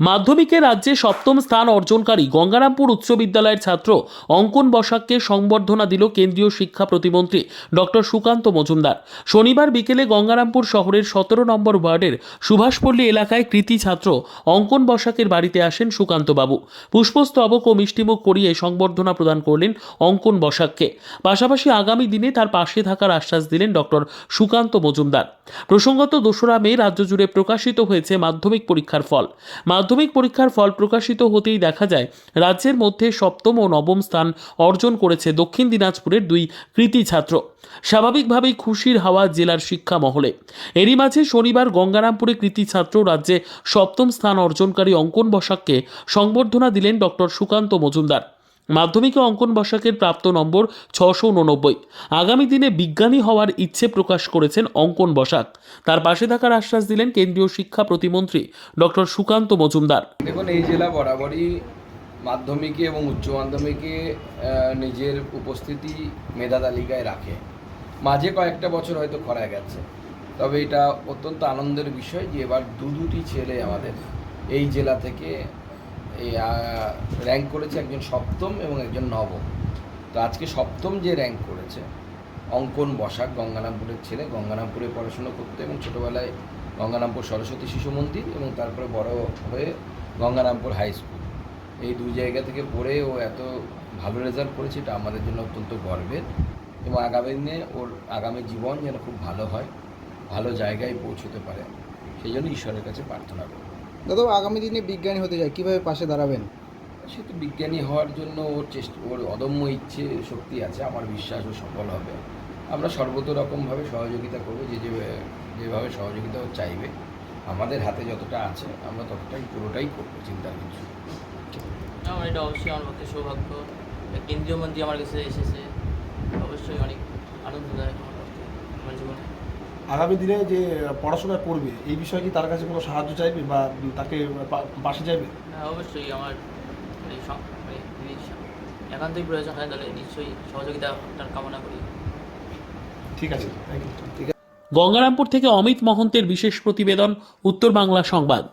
মাধ্যমিকে রাজ্যে সপ্তম স্থান অর্জনকারী গঙ্গারামপুর উচ্চ বিদ্যালয়ের ছাত্র অঙ্কন বসাককে সংবর্ধনা দিল কেন্দ্রীয় শিক্ষা প্রতিমন্ত্রী ডক্টর সুকান্ত মজুমদার। শনিবার বিকেলে গঙ্গারামপুর শহরের সতেরো নম্বর ওয়ার্ডের সুভাষপল্লী এলাকায় কৃতি ছাত্র অঙ্কন বসাকের বাড়িতে আসেন সুকান্তবাবু। পুষ্পস্তবক ও মিষ্টিমুখ করিয়ে সংবর্ধনা প্রদান করলেন অঙ্কন বসাককে। পাশাপাশি আগামী দিনে তার পাশে থাকার আশ্বাস দিলেন ডক্টর সুকান্ত মজুমদার। প্রসঙ্গত দোসরা মে রাজ্য জুড়ে প্রকাশিত হয়েছে মাধ্যমিক পরীক্ষার ফল। মাধ্যমিক পরীক্ষার ফল প্রকাশিত হতেই দেখা যায়, রাজ্যের মধ্যে সপ্তম ও নবম স্থান অর্জন করেছে দক্ষিণ দিনাজপুরের দুই কৃতি ছাত্র। স্বাভাবিকভাবেই খুশির হাওয়া জেলার শিক্ষা মহলে। এরই মাঝে শনিবার গঙ্গারামপুরে কৃতি ছাত্র রাজ্যে সপ্তম স্থান অর্জনকারী অঙ্কন বসাককে সংবর্ধনা দিলেন ডক্টর সুকান্ত মজুমদার। মাধ্যমিকে অঙ্কন বসাকের প্রাপ্ত নম্বর ছশো উননব্বই। আগামী দিনে বিজ্ঞানী হওয়ার ইচ্ছে প্রকাশ করেছেন অঙ্কন বসাক তার পাশে থাকার আশ্বাস দিলেন কেন্দ্রীয় শিক্ষা প্রতিমন্ত্রী ডক্টর সুকান্ত মজুমদার। দেখুন, এই জেলা বরাবরই মাধ্যমিকে এবং উচ্চ মাধ্যমিকে নিজের উপস্থিতি মেধা তালিকায় রাখে। মাঝে কয়েকটা বছর হয়তো করা গেছে। তবে এটা অত্যন্ত আনন্দের বিষয় যে এবার দু দুটি ছেলে আমাদের এই জেলা থেকে র্যাঙ্ক করেছে একজন সপ্তম এবং একজন নবম। তো আজকে সপ্তম যে র্যাঙ্ক করেছে, অঙ্কন বসাক, গঙ্গারামপুরের ছেলে। গঙ্গারামপুরে পড়াশুনো করতে এবং ছোটোবেলায় গঙ্গারামপুর সরস্বতী শিশু মন্দির এবং তারপরে বড় হয়ে গঙ্গারামপুর হাই স্কুল এই দুই জায়গা থেকে পড়ে ও এত ভালো রেজাল্ট করেছে, এটা আমাদের জন্য অত্যন্ত গর্বের। এবং আগামী দিনে ওর আগামী জীবন যেন খুব ভালো হয়, ভালো জায়গায় পৌঁছতে পারে। সেই জন্য ঈশ্বরের কাছে প্রার্থনা করব। দাদা আগামী দিনে বিজ্ঞানী হতে চায় কীভাবে পাশে দাঁড়াবেন? সে তো বিজ্ঞানী হওয়ার জন্য ওর চেষ্টা ওর অদম্য ইচ্ছে শক্তি আছে আমার বিশ্বাস ও সফল হবে। আমরা সর্বত রকমভাবে সহযোগিতা করব যে যে যেভাবে সহযোগিতা ও চাইবে। আমাদের হাতে যতটা আছে আমরা ততটাই পুরোটাই করব চিন্তার কিছু। আমার এটা অবশ্যই আমার পক্ষে সৌভাগ্য। কেন্দ্রীয় মন্ত্রী আমার কাছে এসেছে। অবশ্যই অনেক আনন্দদায়ক আমার পক্ষে আমার জীবনে। আগামী দিনে যে পড়াশোনা করবে এই বিষয়ে কি তার কাছে কোনো সাহায্য চাইবে বা তাকে পাশে চাইবে? হ্যাঁ অবশ্যই আমার একান্তই প্রয়োজন হয় তাহলে নিশ্চয়ই সহযোগিতা তার কামনা করি। ঠিক আছে থ্যাংক ইউ গঙ্গারামপুর থেকে অমিত মহন্তের বিশেষ প্রতিবেদন উত্তর বাংলা সংবাদ।